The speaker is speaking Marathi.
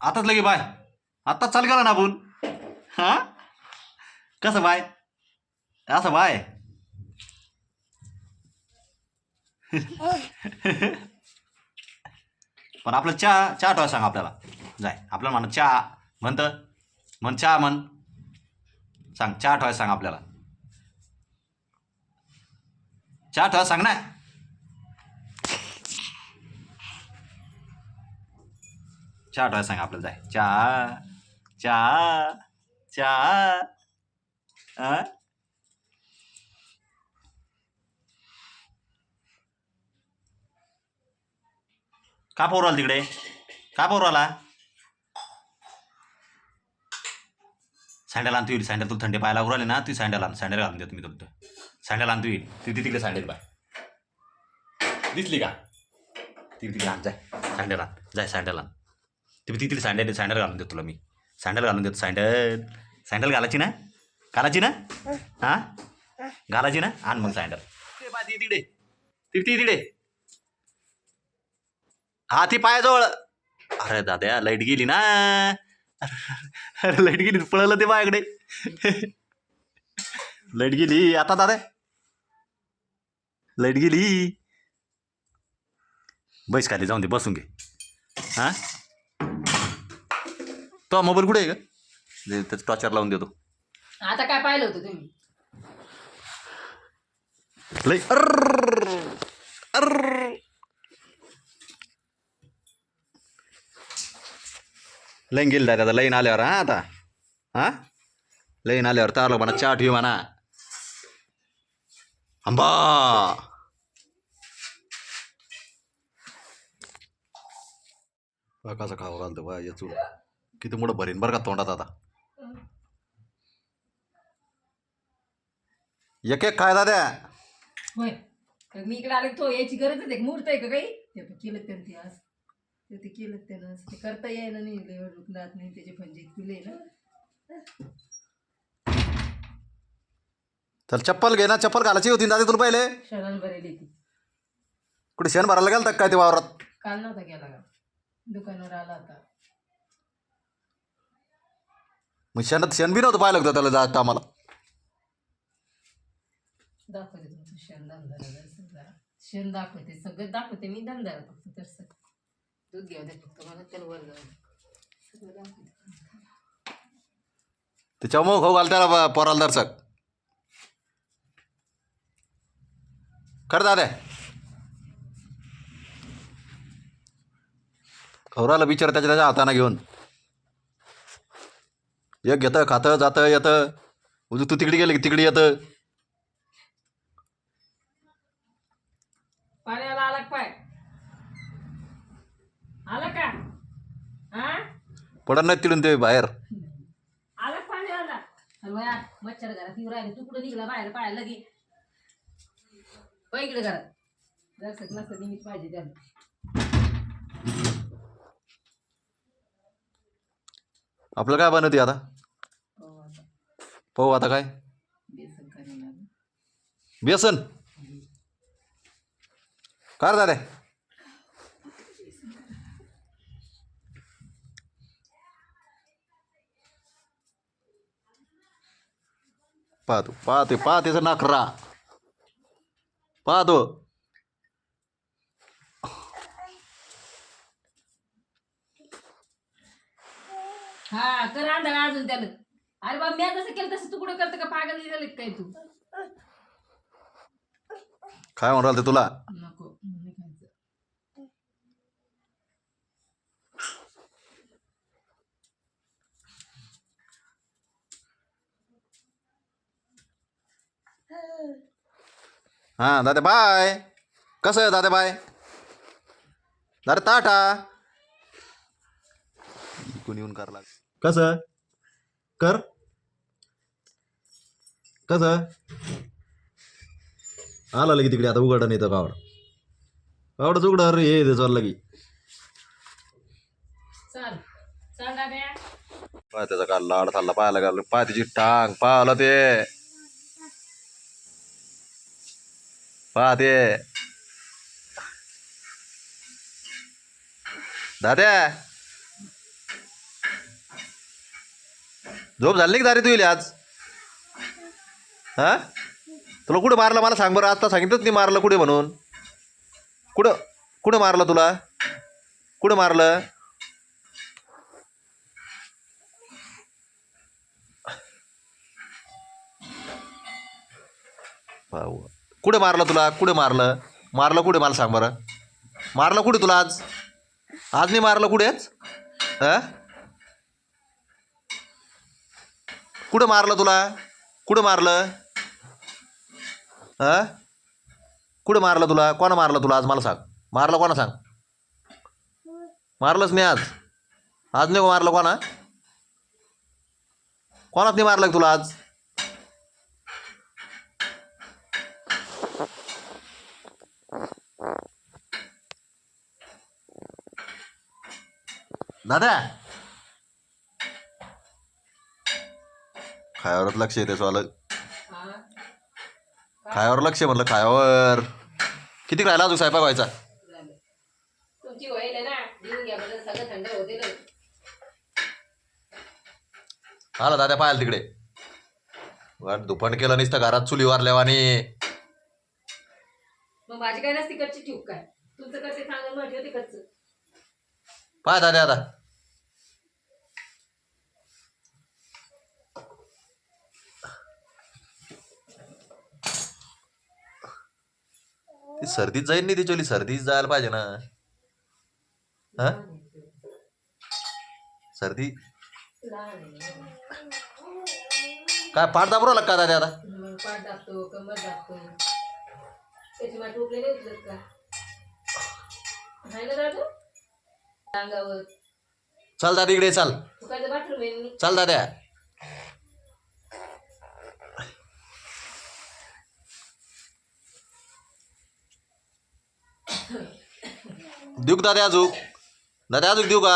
आताच लगे बाय. आत्ताच चाल गेला ना आपण. हा? कसं बाय? असं बाय? पण आपलं चहा चहा ठेवा सांग आपल्याला. जाय. आपल्याला म्हणा चहा म्हणतं. म्हण चहा म्हण. सांग चहा ठेवायला सांग आपल्याला. चार ठेवा सांग ना. चार ठेवायला सांग आपल्याला जाय. चहा चहा चहा अं? का पोरू आला तिकडे? का पोरवाला आला? सँडल आण येईल सँडल तू थंडी पाहायला उराले ना तू सँडल आण. सँडल घालून देतो मी तुला. सँडल आणतो येईल. तिथे तिकडे सांडेल बा दिसली का? ती तिकडे आण जाय. सँडल आण जाय सँडल आण ती तिकडे सँडल सँडल घालून देतो तुला मी. सँडल घालून देतो. सँडल सँडल घालायची ना? घालायची ना? हां? घालायची ना? आण मग सँडल बा ती तिकडे. ती ती तिकडे. हा ती पायाजवळ. अरे दाद्या लाइट गेली ना? अरे लाइट गेली पळलं ते माझ्याकडे. लाइट गेली. आता दादा लाइट गेली. बैस खाली जाऊन दे बसून घे. हा? तो मोबाईल कुठे आहे का त्याचं टॉर्चर लावून देतो. आता काय पाहिलं होतं तुम्ही? लई अर्र अर्र लाईन गेली दादा लाईन आल्यावर हा आता. हा? लाईन आल्यावर तारलो म्हणा चहा ठेवी म्हणा. आंबा कसं खावं घालतो बा याचू किती मोठं भरीन बरं का तोंडात आता एक एक काय दाद्या होय तर मी इकडे आले तो याची गरजच आहे मुहूर्त आहे का काही ते पण केलं त्यानं ते आज ते ते केलं त्यानं आज. ते करता यायला नाही लय रुग्णात नाही त्याचे पंजे तुले ना चल चप्पल घे ना चप्पल घालायची होती ना दादा तुला पहिले. ती कुठे शेण भरायला गेलता काय ते वावरात? काल नव्हता गेला का? दुकानावर आला होता. मग शेणात शेण बी नव्हतं पाहिलं होतं त्याला जात आम्हाला दाखवते तुमचं शेण दाखवते सगळं दाखवते मी दमदार फक्त तसं दूध घेऊ दे फक्त मला त्याला वर जाऊ दे. सगळं दाखवते. त्याच्यामुळे खाऊ घाल त्याला पोराला दर्शक. कर दादा खवराला बिचार त्याच्या त्याच्या हाताने घेऊन. एक घेतं खातं जातं येतं. उजू तू तिकडे गेली की तिकडे येतं. पाण्याला आला का पाय. आला का? हा पडत नाही तिकडून ते बाहेर. आला पाण्याला. मच्छर घरात येऊ राहिले. तू कुठं निघला? बाहेर पाहायला लगे इकडे घरात. जरसक नसतं पाहिजे त्याला. आपलं काय बनवते आता? आता. पाहू आता काय? बेसन कर दादा? पाहतो पाहते पाहतेच नाकरा पाहतो. हा कर अंडा अजून त्याला. अरे बा मी जसं केलं तसं तू कुठं करतं का? पागल झालं काय तू? काय म्हणून ते तुला? नको नाही खायचं. हां दादा बाय. कसं आहे दादा बाय? दादा टाटा कोणी येऊन करायला कसं? कर. कसं? आला लगी तिकडे आता उघडा नाही तर कावड कावडच उघडा रे हे लगी चाल पाय त्याचा का लाड चालला पाहायला गेला पाय त्याची टांग पाहिलं ते. पहा ते दाद्या झोप झाली की दारी तुला आज? हा? तुला कुठं मारलं? मला सांग बरं. आता सांगितलंच नाही मारलं कुठे म्हणून. कुठं? कुठं मारलं तुला? कुठं मारलं? पाहू कुठे मारलं तुला? कुठे मारलं? मारलं कुठे मला सांग बरं. मारलं कुठे तुला आज? आज नाही मारलं कुठेच हां कुठं मारलं तुला? कुठं मारलं? हां कुठं मारलं तुला? कोणा मारलं तुला आज? मला सांग. मारलं कोणा सांग? मारलंच नाही आज. आज नाही मारलं कोणा? कोणाच नाही मारलं तुला आज? दादा. खायावरच लक्ष येते स्वालं खायावर लक्ष आहे म्हणलं खायावर. किती राहिला अजून स्वयंपाक व्हायचा? झालं तुमची होईल ना देऊन घ्या बरं सगळं थंड होते ना. आला दादा पाहायला तिकडे. वाट दुपण केलं नुसतं घरात चुली वारल्यावानी. मग माझी काय नसती कच्ची ठेवू काय तुमचं करते सांगा मग ठेवते कच्च. पाय दादा आता. ती सर्दीत जाईल नाही तिच्याली सर्दीच जायला पाहिजे ना. हा? सर्दी? काय पाठ दाबरो का दादा आता? पाठ दाबतो कमर दाबतो. त्याची उठले नाही का? आहे ना अंगावर. चल दादा इकडे चल. तू काय बाथरूम आहे मी चल दादा. देऊ दादा अजूक दादा अजूक देऊ का?